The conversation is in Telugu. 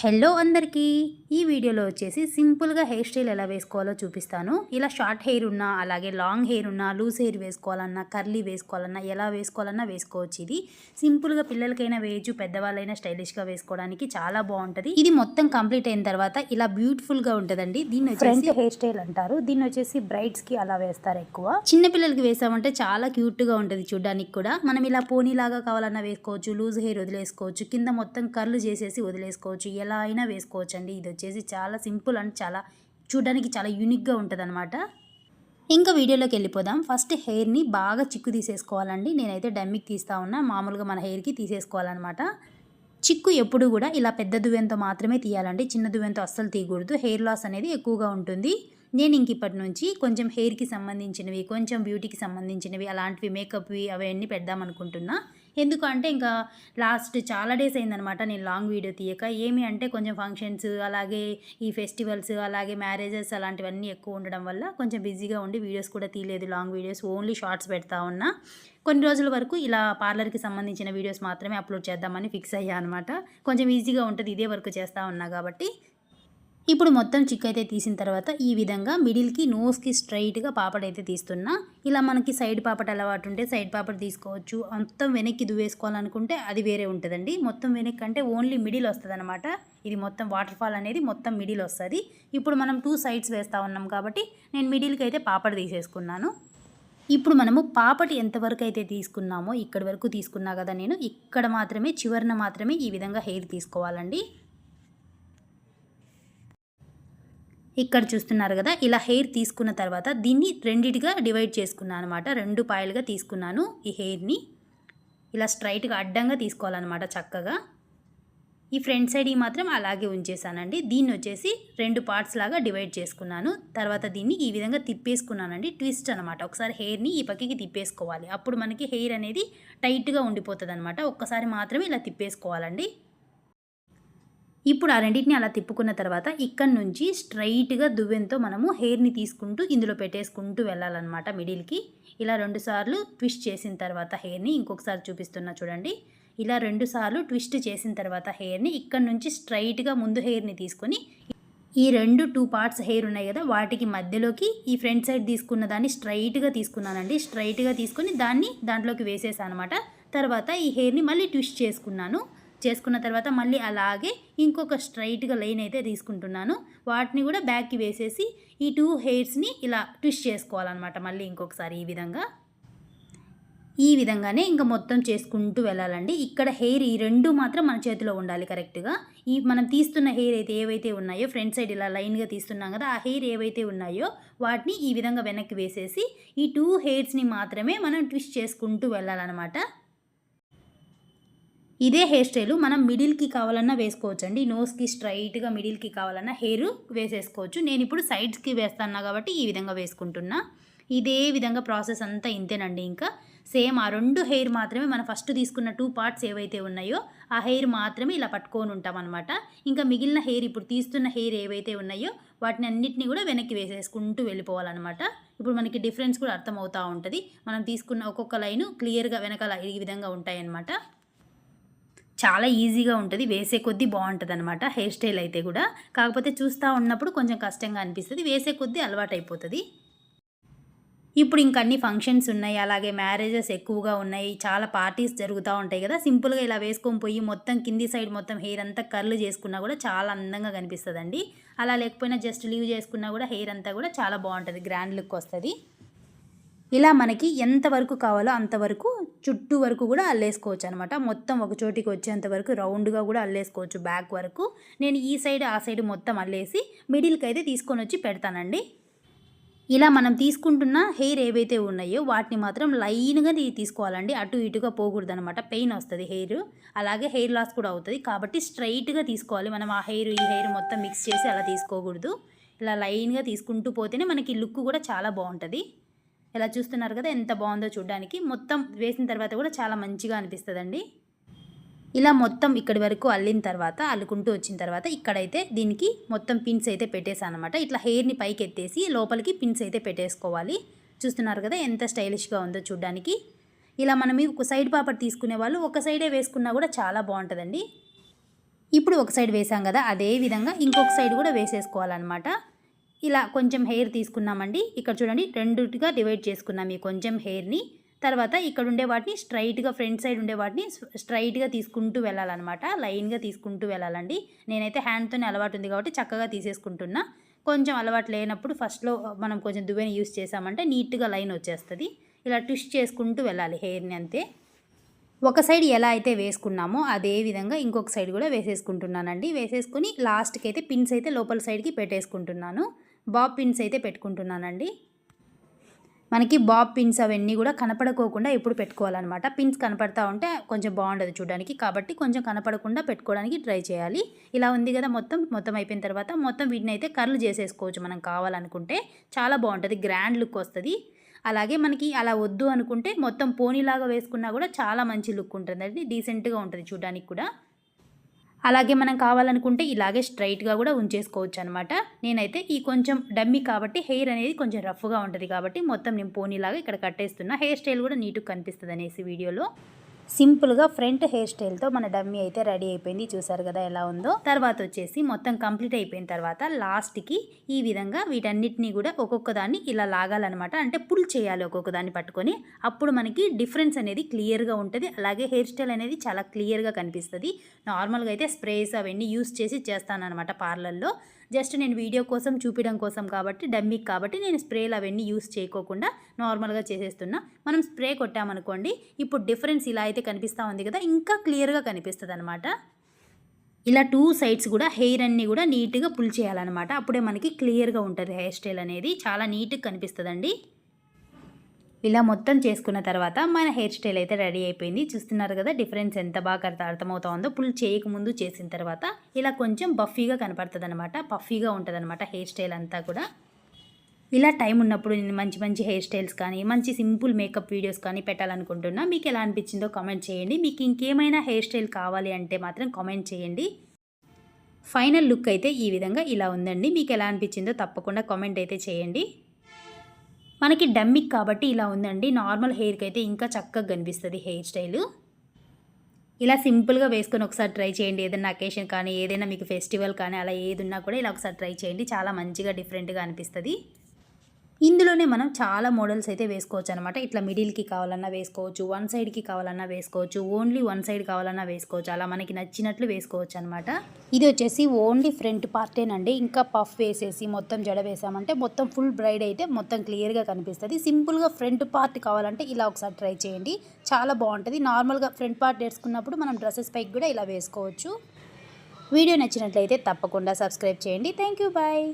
హలో అందరికీ. ఈ వీడియోలో వచ్చేసి సింపుల్గా హెయిర్ స్టైల్ ఎలా వేసుకోవాలో చూపిస్తాను. ఇలా షార్ట్ హెయిర్ ఉన్నా అలాగే లాంగ్ హెయిర్ ఉన్నా లూజ్ హెయిర్ వేసుకోవాలన్నా కర్లీ వేసుకోవాలన్నా ఎలా వేసుకోవాలన్నా వేసుకోవచ్చు ఇది. సింపుల్గా పిల్లలకైనా వేయచ్చు పెద్దవాళ్ళైనా స్టైలిష్గా వేసుకోవడానికి చాలా బాగుంటుంది. ఇది మొత్తం కంప్లీట్ అయిన తర్వాత ఇలా బ్యూటిఫుల్గా ఉంటుందండి. దీన్ని వచ్చేసి హెయిర్ స్టైల్ అంటారు. దీన్ని వచ్చేసి బ్రైడ్స్కి అలా వేస్తారు ఎక్కువ. చిన్న పిల్లలకి వేసామంటే చాలా క్యూట్గా ఉంటుంది చూడడానికి కూడా. మనం ఇలా పోనీ లాగా కావాలన్నా వేసుకోవచ్చు లూజ్ హెయిర్ వదిలేసుకోవచ్చు కింద మొత్తం కర్లు చేసేసి వదిలేసుకోవచ్చు. ఎలా అయినా వేసుకోవచ్చు అండి ఇది వచ్చేసి చాలా సింపుల్ అండ్ చాలా చూడడానికి చాలా యూనిక్గా ఉంటుంది అనమాట ఇంకా వీడియోలోకి వెళ్ళిపోదాం. ఫస్ట్ హెయిర్ని బాగా చిక్కు తీసేసుకోవాలండి. నేనైతే డమ్మికి తీస్తా ఉన్నా. మామూలుగా మన హెయిర్కి తీసేసుకోవాలన్నమాట. చిక్కు ఎప్పుడు కూడా ఇలా పెద్ద దువ్వెంతో మాత్రమే తీయాలండి. చిన్న దువ్వెంతో అస్సలు తీయకూడదు. హెయిర్ లాస్ అనేది ఎక్కువగా ఉంటుంది. నేను ఇంక ఇప్పటి నుంచి కొంచెం హెయిర్కి సంబంధించినవి కొంచెం బ్యూటీకి సంబంధించినవి అలాంటివి మేకప్వి అవన్నీ పెడదాం అనుకుంటున్నా. ఎందుకంటే ఇంకా లాస్ట్ చాలా డేస్ అయిందనమాట నేను లాంగ్ వీడియో తీయక. ఏమి అంటే కొంచెం ఫంక్షన్స్ అలాగే ఈ ఫెస్టివల్స్ అలాగే మ్యారేజెస్ అలాంటివన్నీ ఎక్కువ ఉండడం వల్ల కొంచెం బిజీగా ఉండి వీడియోస్ కూడా తీయలేదు. లాంగ్ వీడియోస్ ఓన్లీ షార్ట్స్ పెడతా ఉన్నా. కొన్ని రోజుల వరకు ఇలా పార్లర్కి సంబంధించిన వీడియోస్ మాత్రమే అప్లోడ్ చేద్దామని ఫిక్స్ అయ్యా అనమాట. కొంచెం ఈజీగా ఉంటుంది ఇదే వర్క్ చేస్తూ ఉన్నా కాబట్టి. ఇప్పుడు మొత్తం చిక్ అయితే తీసిన తర్వాత ఈ విధంగా మిడిల్కి నోస్కి స్ట్రైట్గా పాపడ అయితే తీస్తున్నా. ఇలా మనకి సైడ్ పాపట అలవాటు ఉంటే సైడ్ పాపట తీసుకోవచ్చు. మొత్తం వెనక్కి దువ్వేసుకోవాలనుకుంటే అది వేరే ఉంటుందండి. మొత్తం వెనక్కి అంటే ఓన్లీ మిడిల్ వస్తుంది ఇది మొత్తం వాటర్ ఫాల్ అనేది మొత్తం మిడిల్ వస్తుంది. ఇప్పుడు మనం టూ సైడ్స్ వేస్తూ ఉన్నాం కాబట్టి నేను మిడిల్కి అయితే పాపడ తీసేసుకున్నాను. ఇప్పుడు మనము పాపటి ఎంతవరకు అయితే తీసుకున్నామో ఇక్కడ వరకు తీసుకున్నా కదా నేను ఇక్కడ మాత్రమే చివరిన మాత్రమే ఈ విధంగా హెయిర్ తీసుకోవాలండి. ఇక్కడ చూస్తున్నారు కదా ఇలా హెయిర్ తీసుకున్న తర్వాత దీన్ని రెండిటిగా డివైడ్ చేసుకున్నాను అనమాట రెండు పాయలుగా తీసుకున్నాను ఈ హెయిర్ని. ఇలా స్ట్రైట్గా అడ్డంగా తీసుకోవాలన్నమాట చక్కగా. ఈ ఫ్రంట్ సైడ్ మాత్రం అలాగే ఉంచేసానండి. దీన్ని వచ్చేసి రెండు పార్ట్స్ లాగా డివైడ్ చేసుకున్నాను. తర్వాత దీన్ని ఈ విధంగా తిప్పేసుకున్నానండి. ట్విస్ట్ అనమాట ఒకసారి హెయిర్ని ఈ పక్కకి తిప్పేసుకోవాలి. అప్పుడు మనకి హెయిర్ అనేది టైట్గా ఉండిపోతుంది అనమాట ఒక్కసారి మాత్రమే ఇలా తిప్పేసుకోవాలండి. ఇప్పుడు ఆ రెండింటిని అలా తిప్పుకున్న తర్వాత ఇక్కడ నుంచి స్ట్రైట్గా దువ్వెంతో మనము హెయిర్ని తీసుకుంటూ ఇందులో పెట్టేసుకుంటూ వెళ్ళాలన్నమాట మిడిల్కి. ఇలా రెండు సార్లు ట్విస్ట్ చేసిన తర్వాత హెయిర్ని ఇంకొకసారి చూపిస్తున్నా చూడండి. ఇలా రెండు సార్లు ట్విస్ట్ చేసిన తర్వాత హెయిర్ని ఇక్కడ నుంచి స్ట్రైట్గా ముందు హెయిర్ని తీసుకొని ఈ రెండు టూ పార్ట్స్ హెయిర్ ఉన్నాయి కదా వాటికి మధ్యలోకి ఈ ఫ్రంట్ సైడ్ తీసుకున్న దాన్ని స్ట్రైట్గా తీసుకున్నానండి. స్ట్రైట్గా తీసుకొని దాన్ని దాంట్లోకి వేసేసాను అనమాట తర్వాత ఈ హెయిర్ని మళ్ళీ ట్విస్ట్ చేసుకున్నాను. చేసుకున్న తర్వాత మళ్ళీ అలాగే ఇంకొక స్ట్రైట్గా లైన్ అయితే తీసుకుంటున్నాను. వాటిని కూడా బ్యాక్కి వేసేసి ఈ టూ హెయిర్స్ని ఇలా ట్విస్ట్ చేసుకోవాలన్నమాట మళ్ళీ ఇంకొకసారి ఈ విధంగా. ఈ విధంగానే ఇంకా మొత్తం చేసుకుంటూ వెళ్ళాలండి. ఇక్కడ హెయిర్ ఈ రెండు మాత్రం మన చేతిలో ఉండాలి కరెక్ట్గా ఈ మనం తీస్తున్న హెయిర్ అయితే ఏవైతే ఉన్నాయో ఫ్రంట్ సైడ్ ఇలా లైన్గా తీస్తున్నాం కదా ఆ హెయిర్ ఏవైతే ఉన్నాయో వాటిని ఈ విధంగా వెనక్కి వేసేసి ఈ టూ హెయిర్స్ని మాత్రమే మనం ట్విస్ట్ చేసుకుంటూ వెళ్ళాలన్నమాట. ఇదే హెయిర్ స్టైల్ మనం మిడిల్కి కావాలన్నా వేసుకోవచ్చండి. నోస్కి స్ట్రైట్గా మిడిల్కి కావాలన్నా హెయిర్ వేసేసుకోవచ్చు. నేను ఇప్పుడు సైడ్స్కి వేస్తాను కాబట్టి ఈ విధంగా వేసుకుంటున్నా. ఇదే విధంగా ప్రాసెస్ అంతా ఇంతేనండి ఇంకా. సేమ్ ఆ రెండు హెయిర్ మాత్రమే మనం ఫస్ట్ తీసుకున్న టూ పార్ట్స్ ఏవైతే ఉన్నాయో ఆ హెయిర్ మాత్రమే ఇలా పట్టుకొని ఉంటాం అనమాట ఇంకా మిగిలిన హెయిర్ ఇప్పుడు తీస్తున్న హెయిర్ ఏవైతే ఉన్నాయో వాటిని అన్నిటిని కూడా వెనక్కి వేసేసుకుంటూ వెళ్ళిపోవాలన్నమాట. ఇప్పుడు మనకి డిఫరెన్స్ కూడా అర్థమవుతూ ఉంటుంది. మనం తీసుకున్న ఒక్కొక్క లైను క్లియర్గా వెనకాల ఈ విధంగా ఉంటాయన్నమాట. చాలా ఈజీగా ఉంటుంది వేసే కొద్దీ బాగుంటుంది అనమాట హెయిర్ స్టైల్ అయితే కూడా. కాకపోతే చూస్తూ ఉన్నప్పుడు కొంచెం కష్టంగా అనిపిస్తుంది వేసే కొద్దీ అలవాటు అయిపోతుంది ఇప్పుడు ఇంకన్ని ఫంక్షన్స్ ఉన్నాయి అలాగే మ్యారేజెస్ ఎక్కువగా ఉన్నాయి చాలా పార్టీస్ జరుగుతూ ఉంటాయి కదా. సింపుల్గా ఇలా వేసుకొని పోయి మొత్తం కింది సైడ్ మొత్తం హెయిర్ అంతా కర్లు చేసుకున్నా కూడా చాలా అందంగా కనిపిస్తుందండి. అలా లేకపోయినా జస్ట్ లీవ్ చేసుకున్నా కూడా హెయిర్ అంతా కూడా చాలా బాగుంటుంది గ్రాండ్ లుక్ వస్తుంది. ఇలా మనకి ఎంతవరకు కావాలో అంతవరకు చుట్టూ వరకు కూడా అల్లేసుకోవచ్చు అనమాట మొత్తం ఒక చోటికి వచ్చేంత వరకు రౌండ్గా కూడా అల్లేసుకోవచ్చు బ్యాక్ వరకు. నేను ఈ సైడ్ ఆ సైడ్ మొత్తం అల్లేసి మిడిల్కి అయితే తీసుకొని వచ్చి పెడతానండి. ఇలా మనం తీసుకుంటున్న హెయిర్ ఏవైతే ఉన్నాయో వాటిని మాత్రం లైన్గా తీసుకోవాలండి. అటు ఇటుగా పోకూడదు అనమాట పెయిన్ వస్తుంది హెయిర్. అలాగే హెయిర్ లాస్ కూడా అవుతుంది. కాబట్టి స్ట్రైట్గా తీసుకోవాలి. మనం ఆ హెయిర్ ఈ హెయిర్ మొత్తం మిక్స్ చేసి అలా తీసుకోకూడదు. ఇలా లైన్గా తీసుకుంటూ పోతేనే మనకి లుక్ కూడా చాలా బాగుంటుంది. ఇలా చూస్తున్నారు కదా ఎంత బాగుందో చూడడానికి. మొత్తం వేసిన తర్వాత కూడా చాలా మంచిగా అనిపిస్తుందండి. ఇలా మొత్తం ఇక్కడి వరకు అల్లిన తర్వాత అల్లుకుంటూ వచ్చిన తర్వాత ఇక్కడైతే దీనికి మొత్తం పిన్స్ అయితే పెట్టేసాను అనమాట ఇట్లా హెయిర్ని పైకి ఎత్తేసి లోపలికి పిన్స్ అయితే పెట్టేసుకోవాలి. చూస్తున్నారు కదా ఎంత స్టైలిష్గా ఉందో చూడడానికి. ఇలా మనం ఒక సైడ్ పాపడ్ తీసుకునే వాళ్ళు ఒక సైడే వేసుకున్నా కూడా చాలా బాగుంటుందండి. ఇప్పుడు ఒక సైడ్ వేసాం కదా అదే విధంగా ఇంకొక సైడ్ కూడా వేసేసుకోవాలన్నమాట. ఇలా కొంచెం హెయిర్ తీసుకున్నామండి. ఇక్కడ చూడండి రెండుగా డివైడ్ చేసుకున్నాం ఈ కొంచెం హెయిర్ని తర్వాత ఇక్కడ ఉండే వాటిని స్ట్రైట్గా ఫ్రంట్ సైడ్ ఉండే వాటిని స్ట్రైట్గా తీసుకుంటూ వెళ్ళాలన్నమాట. లైన్గా తీసుకుంటూ వెళ్ళాలండి. నేనైతే హ్యాండ్తోనే అలవాటు ఉంది కాబట్టి చక్కగా తీసేసుకుంటున్నా. కొంచెం అలవాటు లేనప్పుడు ఫస్ట్లో మనం కొంచెం దువ్వెని యూస్ చేసామంటే నీట్గా లైన్ వచ్చేస్తుంది. ఇలా ట్విస్ట్ చేసుకుంటూ వెళ్ళాలి హెయిర్ని అంతే. ఒక సైడ్ ఎలా అయితే వేసుకున్నామో అదే విధంగా ఇంకొక సైడ్ కూడా వేసేసుకుంటున్నానండి. వేసేసుకుని లాస్ట్కి అయితే పిన్స్ అయితే లోపల సైడ్కి పెట్టేసుకుంటున్నాను. బాబ్ పిన్స్ అయితే పెట్టుకుంటున్నానండి. మనకి బాబ్ పిన్స్ అవన్నీ కూడా కనపడకోకుండా ఎప్పుడు పెట్టుకోవాలన్నమాట. పిన్స్ కనపడతా ఉంటే కొంచెం బాగుండదు చూడడానికి. కాబట్టి కొంచెం కనపడకుండా పెట్టుకోవడానికి ట్రై చేయాలి. ఇలా ఉంది కదా మొత్తం. మొత్తం అయిపోయిన తర్వాత మొత్తం వీటిని అయితే కర్లు చేసేసుకోవచ్చు మనం కావాలనుకుంటే. చాలా బాగుంటుంది. గ్రాండ్ లుక్ వస్తుంది. అలాగే మనకి అలా వద్దు అనుకుంటే మొత్తం పోనీలాగా వేసుకున్నా కూడా చాలా మంచి లుక్ ఉంటుందండి డీసెంట్గా ఉంటుంది చూడడానికి కూడా. అలాగే మనం కావాలనుకుంటే ఇలాగే స్ట్రైట్గా కూడా ఉంచేసుకోవచ్చు అనమాట నేనైతే ఈ కొంచెం డమ్మీ కాబట్టి హెయిర్ అనేది కొంచెం రఫ్గా ఉంటుంది కాబట్టి మొత్తం నేను పోనీలాగా ఇక్కడ కట్టేస్తున్నా. హెయిర్ స్టైల్ కూడా నీట్గా కనిపిస్తుంది అనేసి వీడియోలో. సింపుల్గా ఫ్రంట్ హెయిర్ స్టైల్తో మన డమ్మీ అయితే రెడీ అయిపోయింది. చూసారు కదా ఎలా ఉందో? తర్వాత వచ్చేసి మొత్తం కంప్లీట్ అయిపోయిన తర్వాత లాస్ట్కి ఈ విధంగా వీటన్నిటిని కూడా ఒక్కొక్క దాన్ని ఇలా లాగాలన్నమాట. అంటే పుల్ చేయాలి ఒక్కొక్క దాన్ని పట్టుకొని. అప్పుడు మనకి డిఫరెన్స్ అనేది క్లియర్గా ఉంటుంది. అలాగే హెయిర్ స్టైల్ అనేది చాలా క్లియర్గా కనిపిస్తుంది. నార్మల్గా అయితే స్ప్రేస్ అవన్నీ యూస్ చేసి చేస్తానన్నమాట పార్లర్లో. జస్ట్ నేను వీడియో కోసం చూపించడం కోసం కాబట్టి డమ్మిక్ కాబట్టి నేను స్ప్రేలు అవన్నీ యూస్ చేయకోకుండా నార్మల్గా చేసేస్తున్నా. మనం స్ప్రే కొట్టామనుకోండి ఇప్పుడు డిఫరెన్స్ ఇలా అయితే కనిపిస్తూ ఉంది కదా ఇంకా క్లియర్గా కనిపిస్తుంది అనమాట ఇలా టూ సైడ్స్ కూడా హెయిర్ అన్నీ కూడా నీట్గా పుల్ చేయాలన్నమాట. అప్పుడే మనకి క్లియర్గా ఉంటుంది హెయిర్ స్టైల్ అనేది. చాలా నీట్గా కనిపిస్తుందండి. ఇలా మొత్తం చేసుకున్న తర్వాత మన హెయిర్ స్టైల్ అయితే రెడీ అయిపోయింది. చూస్తున్నారు కదా డిఫరెన్స్ ఎంత బాగా అర్థమవుతుందో. పుల్ చేయకముందు చేసిన తర్వాత ఇలా కొంచెం బఫీగా కనపడుతుంది అనమాట పఫీగా ఉంటుంది అనమాట హెయిర్ స్టైల్ అంతా కూడా. ఇలా టైం ఉన్నప్పుడు నేను మంచి మంచి హెయిర్ స్టైల్స్ కానీ మంచి సింపుల్ మేకప్ వీడియోస్ కానీ పెట్టాలనుకుంటున్నా. మీకు ఎలా అనిపించిందో కామెంట్ చేయండి. మీకు ఇంకేమైనా హెయిర్ స్టైల్ కావాలి అంటే మాత్రం కామెంట్ చేయండి. ఫైనల్ లుక్ అయితే ఈ విధంగా ఇలా ఉందండి. మీకు ఎలా అనిపించిందో తప్పకుండా కామెంట్ అయితే చేయండి. మనకి డమ్మిక్ కాబట్టి ఇలా ఉందండి. నార్మల్ హెయిర్కి అయితే ఇంకా చక్కగా కనిపిస్తుంది హెయిర్ స్టైలు. ఇలా సింపుల్గా వేసుకొని ఒకసారి ట్రై చేయండి. ఏదైనా అకేషన్ కానీ ఏదైనా మీకు ఫెస్టివల్ కానీ అలా ఏది ఉన్నా కూడా ఇలా ఒకసారి ట్రై చేయండి. చాలా మంచిగా డిఫరెంట్గా అనిపిస్తుంది. ఇందులోనే మనం చాలా మోడల్స్ అయితే వేసుకోవచ్చు అనమాట ఇట్లా మిడిల్కి కావాలన్నా వేసుకోవచ్చు వన్ సైడ్కి కావాలన్నా వేసుకోవచ్చు ఓన్లీ వన్ సైడ్ కావాలన్నా వేసుకోవచ్చు. అలా మనకి నచ్చినట్లు వేసుకోవచ్చు అనమాట ఇది వచ్చేసి ఓన్లీ ఫ్రంట్ పార్టేనండి. ఇంకా పఫ్ వేసేసి మొత్తం జడ వేసామంటే మొత్తం ఫుల్ బ్రైడ్ అయితే మొత్తం క్లియర్గా కనిపిస్తుంది. సింపుల్గా ఫ్రంట్ పార్ట్ కావాలంటే ఇలా ఒకసారి ట్రై చేయండి. చాలా బాగుంటుంది. నార్మల్గా ఫ్రంట్ పార్ట్ వేసుకున్నప్పుడు మనం డ్రెస్సెస్ పైకి కూడా ఇలా వేసుకోవచ్చు. వీడియో నచ్చినట్లయితే తప్పకుండా సబ్స్క్రైబ్ చేయండి. Thank you bye.